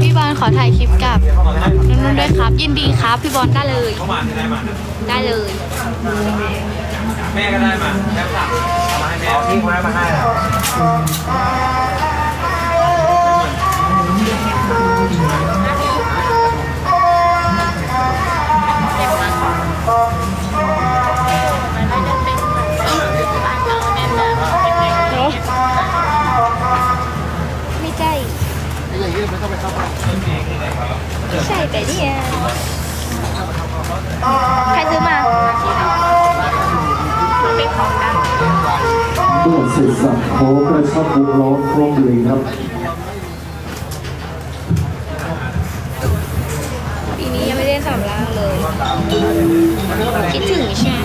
พี่บอลขอถ่ายคลิปกับนุ่นๆด้วยครับ ยินดีครับ พี่บอลได้เลย เขามาที่ได้มาได้เลย แม่ก็ได้มาแม่สั่งเอามาให้แม่พี่คนนั้มาให้แล้ว ใช่แต่เนี่ยใครซื้อมาเป็นของดังด้วยเสร็จสับโค้กระชับวงล้อมครบเลยครับปีนี้ยังไม่ได้สำรางเลย คิดถึงใช่ไหม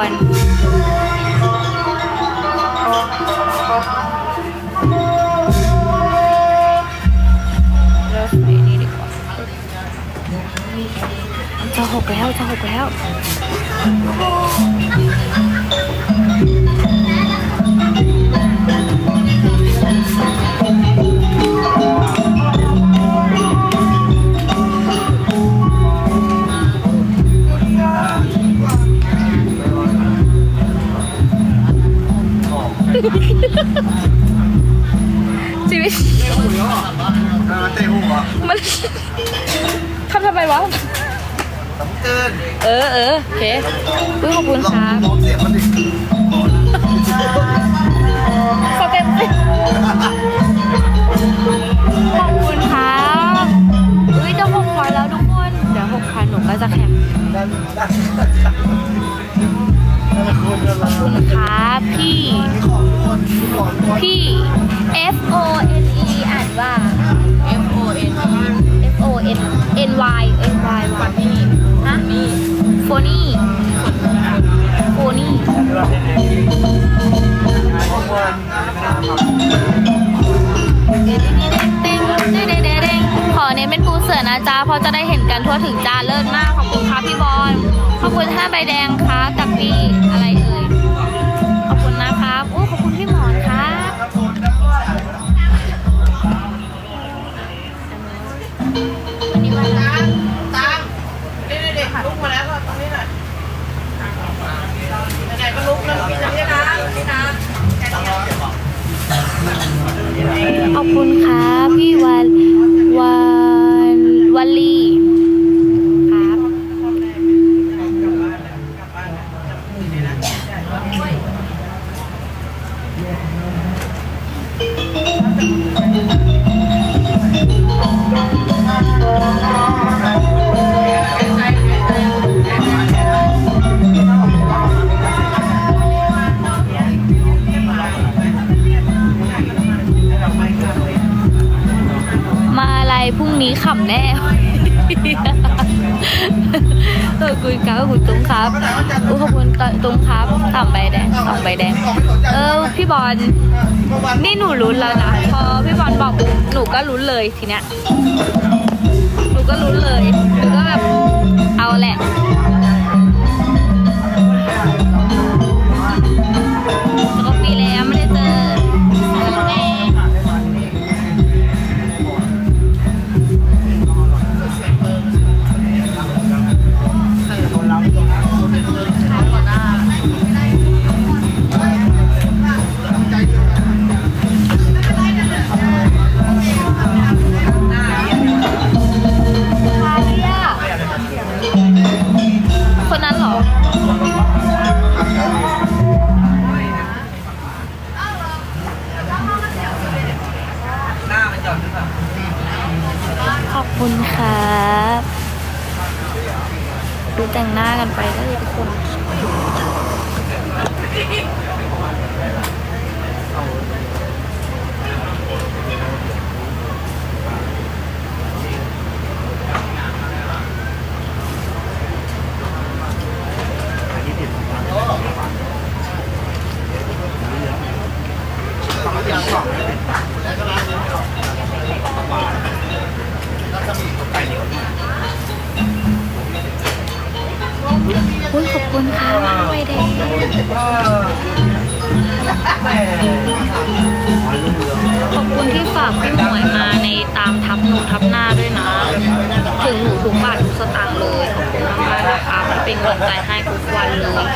นะทุกเริ่มไปนี่ดีกว่าจะหกแล้วจะหกแล้ว ชีวิตเออเตะหัวมันทำทำไมวะ สำเกินเออเออโอเคอุ้ยขอบคุณลองครับลองเสียงมันดิขอบคุณขอบคุณครับอุ้ยจะหกพันแล้วทุกคน เดี๋ยวหกพันหนูก็จะแข่งนั่นนั่น พี่ F O N E อ่านว่า F O N F O N N Y N Y วันนี้ฮะโฟนี่โฟนี่ขอเน้นเป็นปูเสือนะจ๊ะเพราะจะได้เห็นกันทั่วถึงจ้าเลิศมาก ขอบคุณครับพี่บอลขอบคุณห้าใบแดงครับกับพี่อะไรเอ่ย บอลนี่หนูลุ้นแล้วนะพอพี่บอลบอกหนูก็ลุ้นเลยทีเนี้ยหนูก็ลุ้นเลยหนูก็แบบเอาแหละ อุ้ยขอบคุณค่ะไวแดงขอบคุณที่ฝากพี่หมวยมาในตามทับหนูทับหน้าด้วยนะ ถึงหนูทุกบาททุกสตางค์เลยขอบคุณมากๆนะคะเป็นกำลังใจให้ทุกวันเลย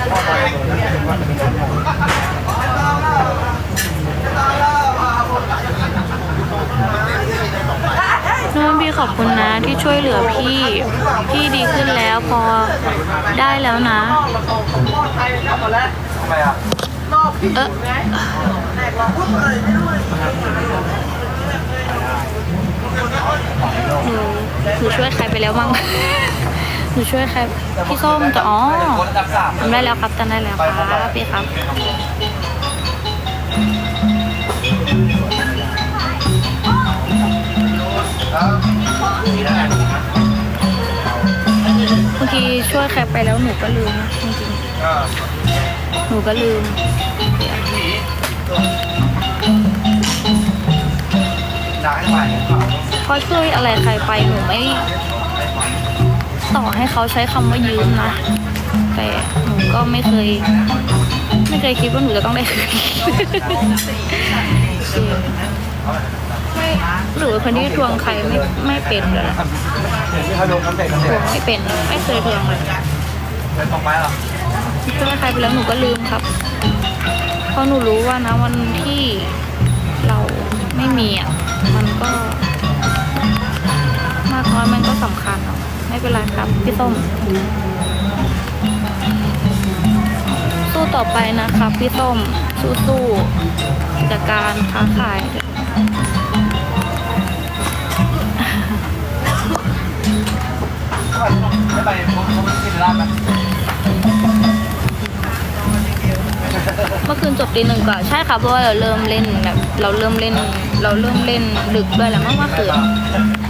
น้องพี่ขอบคุณนะที่ช่วยเหลือพี่ พี่ดีขึ้นแล้วพอได้แล้วนะ เออหนูหนูช่วยใครไปแล้วมั้ง หนูช่วยใครพี่ส้มจะอ๋อคนระดับสามจำได้แล้วครับจำได้แล้วครับพี่ครับบางทีช่วยใครไปแล้วหนูก็ลืมนะจริงเออๆหนูก็ลืมด่าให้ไปพอช่วยอะไรใครไปหนูไม่ ต่อให้เขาใช้คำว่ายืมนะ แต่หนูก็ไม่เคย ไม่เคยคิดว่าหนูจะต้องได้คืนไม่หรือเป็นคนที่ทวงใครไม่ไม่เป็นเลยทวงไม่เป็นไม่เคยทวงเลยเป็นตรงไปใครไปแล้วหนูก็ลืมครับเพราะหนูรู้ว่านะวันที่เราไม่มีอะมันก็ มากน้อยมันก็สำคัญเนาะ ไม่เป็นไรครับ พี่ส้ม สู้ต่อไปนะครับ พี่ส้ม สู้ๆจากการค้าขายไม่ไปเขาไม่กินร้านนะเมื่อคืนจบตีหนึ่งกว่าใช่ค่ะเพราะว่าเราเริ่มเล่นแบบเราเริ่มเล่น เราเริ่มเล่นดึกด้วยแหละเมื่อเมื่อคืนคนเดียวมัน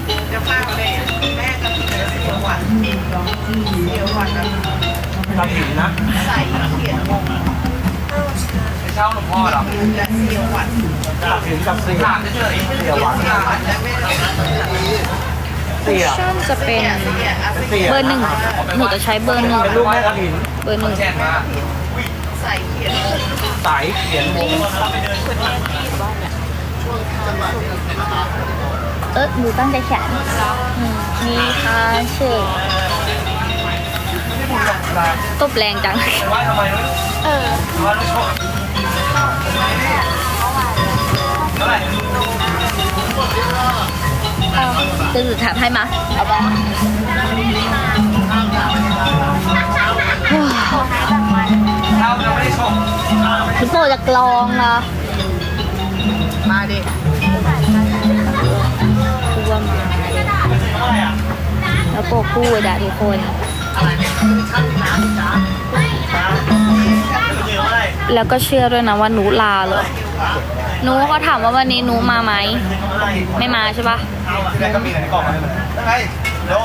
จะเฝ้าแม่แม่ก็มีแต่เสียวหวันเสียหวังทำหิวนะใส่เขียนงงไปเช่าหลวงพ่อหรอเสียหวันถึงกับเสียหวังเฉยเสียหวังช่องจะเป็นเบอร์หนึ่งหนูจะใช้เบอร์หนึ่งเบอร์หนึ่งใส่เขียนใส่เขียนวงคนแรกที่บ้านเนี่ย ออหนูตั้งใจแขนอืมมีค่ะเชื่อตบแรงจัง ว่าทำไมเออ ว่าลูกชกเอาจะหรือถามให้มา เอาบ้าวยังไม่ได้ชมพี่โปจะกลองนะมาดิ โปพูดอะทุกคนแล้วก็เชื่อด้วยนะว่าหนูลาเลยหนูเขาถามว่าวันนี้หนูมาไหม ไม่มาใช่ปะ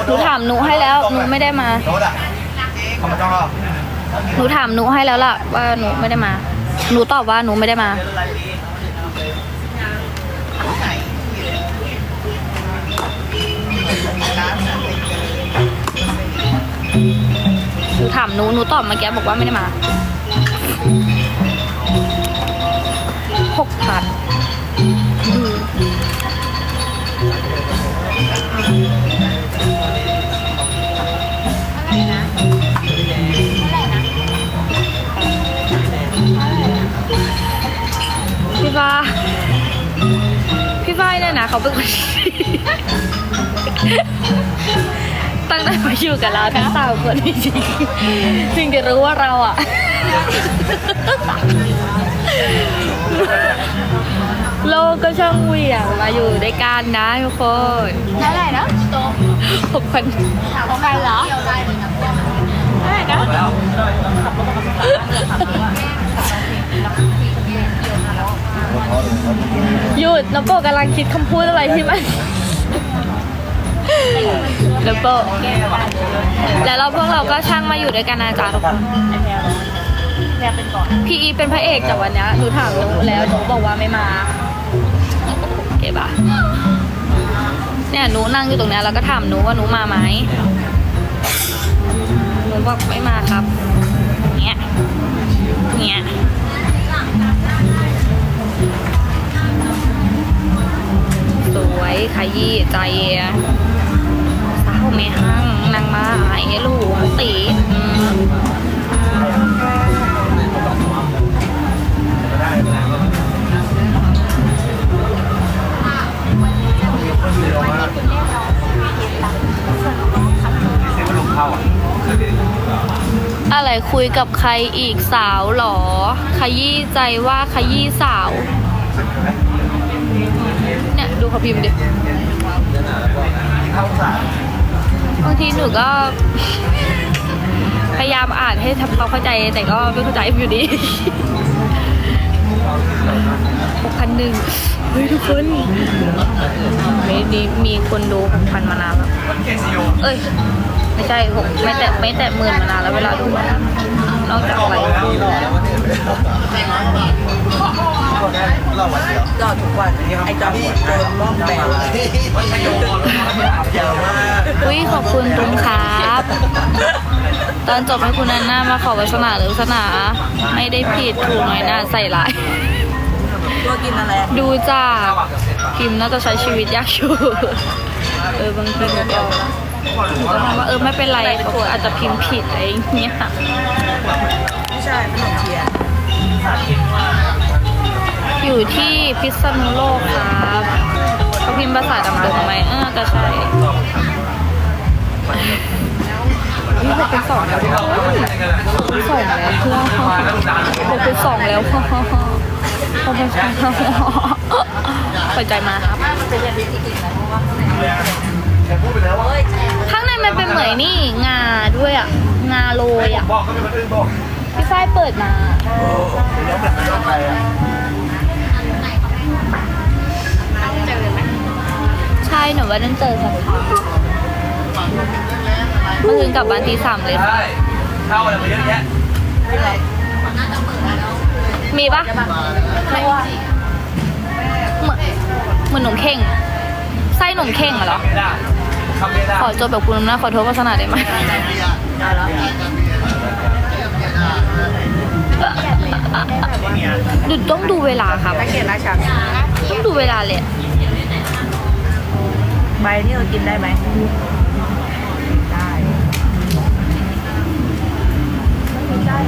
หนูถามหนูให้แล้วหนูไม่ได้มาหนูถามหนูให้แล้วล่ะว่าหนูไม่ได้มา หนูตอบว่าหนูไม่ได้มา หนูหนูหนูตอบเมื่อกี้บอกว่าไม่ได้มาหกพันพี่ฟ้าพี่ฟ้าเนี่ยนะเขาเป็นคน ตั้งแต่มาอยู่กับเราทั้งสามคนจริงๆถึงจะรู้ว่าเราอะ โลกก็ช่างเหวี่ยงมาอยู่ด้วยกันนะทุกคนเท่าไหร่นะหกพันของใครเหรอเท่าไหร่นะหยุดน้องโปกำลังคิดคำพูดอะไรที่มัน แล้วก็แล้วเราพวกเราก็ช่างมาอยู่ด้วยกันนะจ๊ะทุกคนพี่อีเป็นพระเอกแต่วันเนี้ยหนูถามหนูแล้วหนูบอกว่าไม่มาโอเคปะเนี่ยหนูนั่งอยู่ตรงเนี้ยแล้วก็ถามหนูว่าหนูมาไหมหนูบอกไม่มาครับเนี้ยเนี้ยสวยขยี้ใจ สาวไม่ห้างนางมาหายลูกตีอืมอะไรคุยกับใครอีกสาวหรอ ขยี้ใจว่าขยี้สาว เนี่ย ดูเขาพิมพ์ดิ บางทีหนูก็ พยายามอ่านให้ทำความเข้าใจแต่ก็ไม่เข้าใจอยู่ดีหกพันหนึ่งเฮ้ยทุกคนไม่ดีมีคนดูหกพันมานานแล้วเอ้ย ไม่ใช่หกไม่แต่ไม่แต่หมื่นมานานแล้วเวลาดู นอกจากอะไรเราวันเดียวจอดทุกวันไอ้จอดหัวเดินบ้องแบวเยอะมากอุ้ยขอบคุณตุนครับ ตอนจบให้คุณนันน่ามาขอวาสนาหรือวาสนา ไม่ได้ผิดถูกหน่อยหน้าใส่ร้ายตัวกินอะไรดูจากพิมพ์น่าจะใช้ชีวิตยากอยู่เออบางทีหนูก็ หนูก็มองว่าเออไม่เป็นไรเขาอาจจะพิมพ์ผิดอะไรอย่างเงี้ยไม่ใช่ขนมเทียนอยู่ที่พิษณุโลกครับเขาพิมพ์ภาษาดำดงไหมเออจะใช่นี่หกเป็นสองแล้วทุกคนสองแล้วเพื่อนหกเป็นสองแล้วพ่อหกเป็นสองแล้วเปิดใจมาครับ ข้างในมันเป็นเหมือนนี่งาด้วยอะ งาโรยอะ บอกก็เป็นคนอื่นบอกพี่ฝ้ายเปิดมาแล้วแบบไม่ต้องไปอะใช่หนูว่านั่นเจอสักพักเมื่อคืนกลับบ้านตีสามเลยได้เข้าอะไรมาเยอะแยะมีปะไม่ว่าเหมือนเหมือนหนมเข่ง ไส้หนมเข่งอะเหรอ ไม่ได้ทำไม่ได้ ขอจบแบบคุณนะขอโทษโฆษณาได้ไหมดูต้องดูเวลาครับตะเกียบราชาต้องดูเวลาเลยใบนี่เรากินได้ไหมได้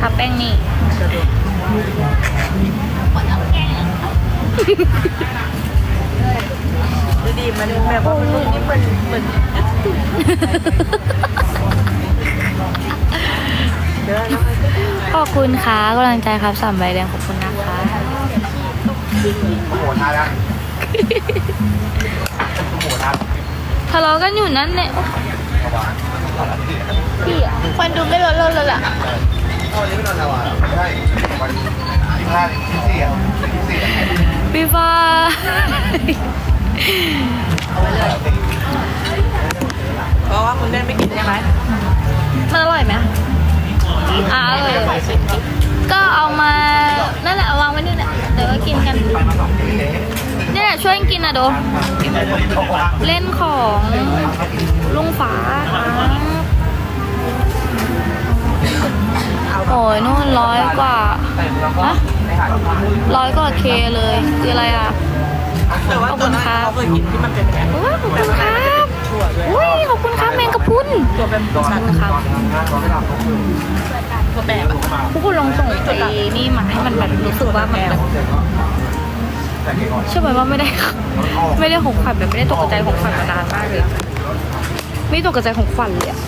ทาแป้งนี่สะ ดวกดูดีมันแบบว่ามันนี่มันเหมือนเดี๋ยวนะขอบคุณค่ะกำลังใจครับสามใบแดงขอบคุณนะคะโอ้โหทายแล้วโอ้โหทายทะเลาะกันอยู่นั่นเนี่ยพี่อะคนดูไม่ลดลดเลยล่ะเอาอันนี้ไม่นอนทาวารไม่ได้วันที่ห้าที่สี่อะที่สี่อะพี่ฟ้า เพราะว่าคุณแม่ไม่กินใช่ไหมมันอร่อยไหมอะอร่อยก็เอามานั่นแหละเอาวางไว้นี่แหละเดี๋ยวก็กินกันนี่ยช่วยกินนะโดเล่นของลุงฝาโอ้ยนู่นร้อยกว่าฮะร้อยกว่าเคเลย คืออะไรอะ แต่ว่าตัวนั้นเขาเคยกินที่มันเป็นแบบโอ้ยขอบคุณครับถั่วด้วยอุ้ยขอบคุณครับแมงกะพรุนตัวเป็นขอบคุณครับตัวแบบอะพวกคุณลองส่งไอ้นี่มาให้มันแบบรู้สึกว่ามันแบบเชื่อไหมว่าไม่ได้ ไม่ได้ของขวัญแบบไม่ได้ตกใจของขวัญมานานมากเลยไม่ตกใจของขวัญเลยอะ